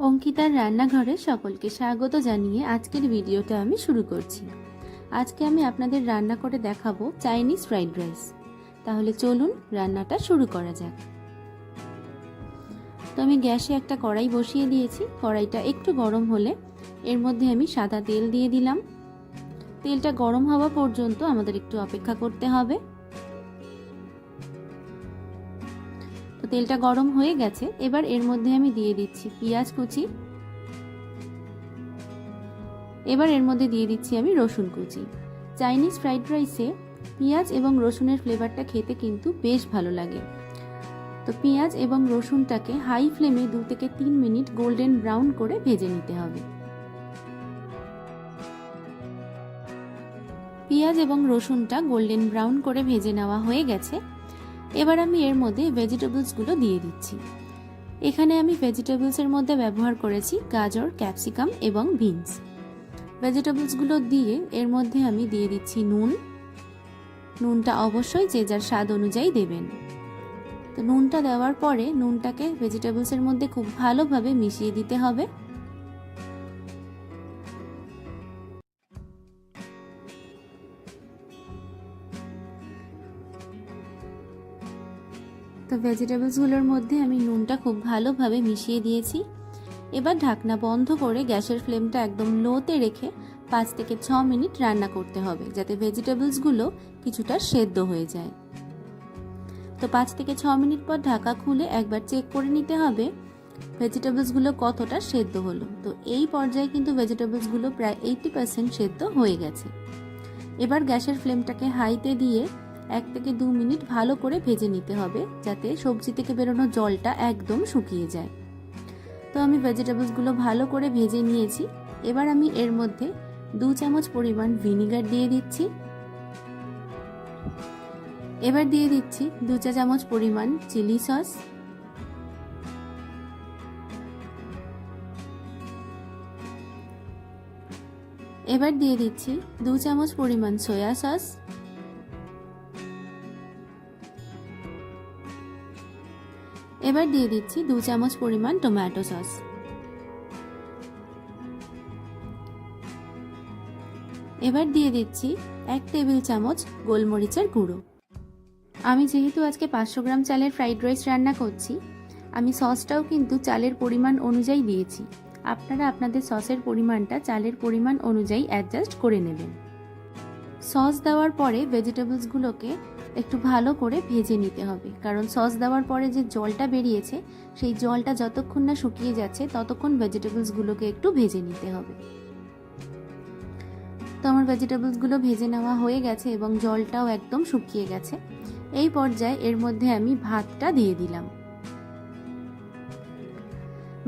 অঙ্কিতার রান্নাঘরে সকলকে স্বাগত জানিয়ে আজকের ভিডিওটা আমি শুরু করছি। আজকে আমি আপনাদের রান্না করে দেখাবো চাইনিজ ফ্রাইড রাইস। তাহলে চলুন রান্নাটা শুরু করা যাক। তো আমি গ্যাসে একটা কড়াই বসিয়ে দিয়েছি। কড়াইটা একটু গরম হলে এর মধ্যে আমি সাদা তেল দিয়ে দিলাম। তেলটা গরম হওয়া পর্যন্ত আমাদের একটু অপেক্ষা করতে হবে। তেলটা গরম হয়ে গেছে, এবার এর মধ্যে আমি দিয়ে দিচ্ছি পেঁয়াজ কুচি। এবার এর মধ্যে দিয়ে দিচ্ছি আমি রসুন কুচি। চাইনিজ ফ্রাইড রাইসে পেঁয়াজ এবং রসুনের ফ্লেভারটা খেতে কিন্তু বেশ ভালো লাগে। তো পেঁয়াজ এবং রসুনটাকে হাই ফ্লেমে দু থেকে তিন মিনিট গোল্ডেন ব্রাউন করে ভেজে নিতে হবে। পেঁয়াজ এবং রসুনটা গোল্ডেন ব্রাউন করে ভেজে নেওয়া হয়ে গেছে। এবার আমি এর মধ্যে ভেজিটেবলসগুলো দিয়ে দিচ্ছি। এখানে আমি ভেজিটেবলসের মধ্যে ব্যবহার করেছি গাজর ক্যাপসিকাম এবং বিনস ভেজিটেবলসগুলো দিয়ে এর মধ্যে আমি দিয়ে দিচ্ছি নুন। নুনটা অবশ্যই যে যার স্বাদ অনুযায়ী দেবেন। তো নুনটা দেওয়ার পরে নুনটাকে ভেজিটেবলসের মধ্যে খুব ভালোভাবে মিশিয়ে দিতে হবে। তো ভেজিটেবলসগুলোর মধ্যে আমি নুনটা খুব ভালোভাবে মিশিয়ে দিয়েছি। এবার ঢাকনা বন্ধ করে গ্যাসের ফ্লেমটা একদম লোতে রেখে পাঁচ থেকে ছ মিনিট রান্না করতে হবে, যাতে ভেজিটেবলসগুলো কিছুটা সেদ্ধ হয়ে যায়। তো পাঁচ থেকে ছ মিনিট পর ঢাকা খুলে একবার চেক করে নিতে হবে ভেজিটেবলসগুলো কতটা সেদ্ধ হলো। তো এই পর্যায়ে কিন্তু ভেজিটেবলসগুলো প্রায় এইটি পার্সেন্ট সেদ্ধ হয়ে গেছে। এবার গ্যাসের ফ্লেমটাকে হাইতে দিয়ে এক থেকে দু মিনিট ভালো করে ভেজে নিতে হবে যাতে সবজি থেকে বেরোনো জলটা একদম শুকিয়ে যায়। তো আমি ভেজিটেবলসগুলো ভালো করে ভেজে নিয়েছি। এবার আমি এর মধ্যে দু চামচ পরিমাণ ভিনিগার দিয়ে দিচ্ছি। এবার দিয়ে দিচ্ছি দু চা চামচ পরিমাণ চিলি সস। এবার দিয়ে দিচ্ছি দু চামচ পরিমাণ সয়া সস। এবার দিয়ে দিচ্ছি দু চামচ পরিমাণ টমেটো সস। এবার দিয়ে দিচ্ছি এক টেবিল চামচ গোলমরিচের গুঁড়ো। আমি যেহেতু আজকে পাঁচশো গ্রাম চালের ফ্রাইড রাইস রান্না করছি, আমি সসটাও কিন্তু চালের পরিমাণ অনুযায়ী দিয়েছি। আপনারা আপনাদের সসের পরিমাণটা চালের পরিমাণ অনুযায়ী অ্যাডজাস্ট করে নেবেন। সস দেওয়ার পরে ভেজিটেবলসগুলোকে একটু ভালো করে ভেজে নিতে হবে। কারণ সস দেওয়ার পরে যে জলটা বেরিয়েছে, সেই জলটা যতক্ষণ না শুকিয়ে যাচ্ছে, ততক্ষণ ভেজিটেবলসগুলোকে একটু ভেজে নিতে হবে। তো আমার ভেজিটেবলসগুলো ভেজে নেওয়া হয়ে গেছে এবং জলটাও একদম শুকিয়ে গেছে। এই পর্যায়ে এর মধ্যে আমি ভাতটা দিয়ে দিলাম।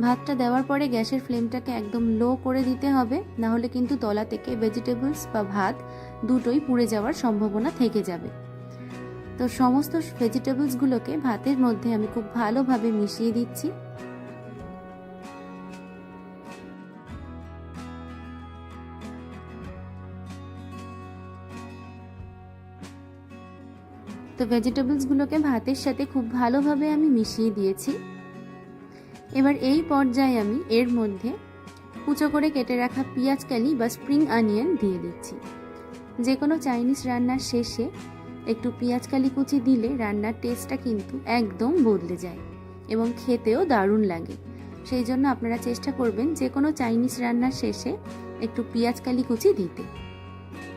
ভাতটা দেওয়ার পরে গ্যাসের ফ্লেমটাকে একদম লো করে দিতে হবে না হলে কিন্তু তলা থেকে ভেজিটেবলস বা ভাত দুটোই পুড়ে যাওয়ার সম্ভাবনা থেকে যাবে। তো সমস্ত ভেজিটেবলসগুলোকে ভাতের মধ্যে আমি খুব ভালোভাবে মিশিয়ে দিচ্ছি। তো ভেজিটেবলসগুলোকে ভাতের সাথে খুব ভালোভাবে আমি মিশিয়ে দিয়েছি। এবার এই পর্যায়ে আমি এর মধ্যে কুচো করে কেটে রাখা পেঁয়াজ কালি বা স্প্রিং অনিয়ন দিয়ে দিচ্ছি। যে কোনো চাইনিজ রান্নার শেষে একটু পেঁয়াজ কালি কুচি দিলে রান্নার টেস্টটা কিন্তু একদম বদলে যায় এবং খেতেও দারুণ লাগে। সেই জন্য আপনারা চেষ্টা করবেন যে কোনো চাইনিজ রান্নার শেষে একটু পেঁয়াজ কালি কুচি দিতে।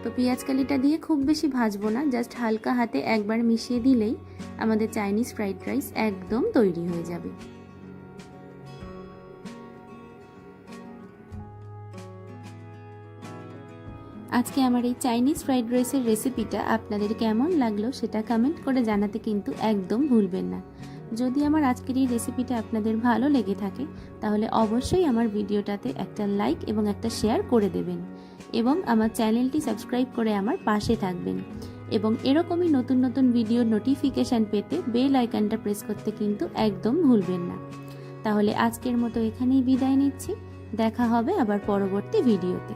তো পেঁয়াজ কালিটা দিয়ে খুব বেশি ভাজবো না জাস্ট হালকা হাতে একবার মিশিয়ে দিলেই আমাদের চাইনিজ ফ্রাইড রাইস একদম তৈরি হয়ে যাবে। আজকে আমার এই চাইনিজ ফ্রাইড রাইসের রেসিপিটা আপনাদের কেমন লাগল সেটা কমেন্ট করে জানাতে কিন্তু একদম ভুলবেন না। যদি আমার আজকের এই রেসিপিটা আপনাদের ভালো লেগে থাকে, তাহলে অবশ্যই আমার ভিডিওটাতে একটা লাইক এবং একটা শেয়ার করে দেবেন এবং আমার চ্যানেলটি সাবস্ক্রাইব করে আমার পাশে থাকবেন এবং এরকমই নতুন নতুন ভিডিওর নোটিফিকেশান পেতে বেল আইকনটা প্রেস করতে কিন্তু একদম ভুলবেন না। তাহলে আজকের মতো এখানেই বিদায় নিচ্ছি, দেখা হবে আবার পরবর্তী ভিডিওতে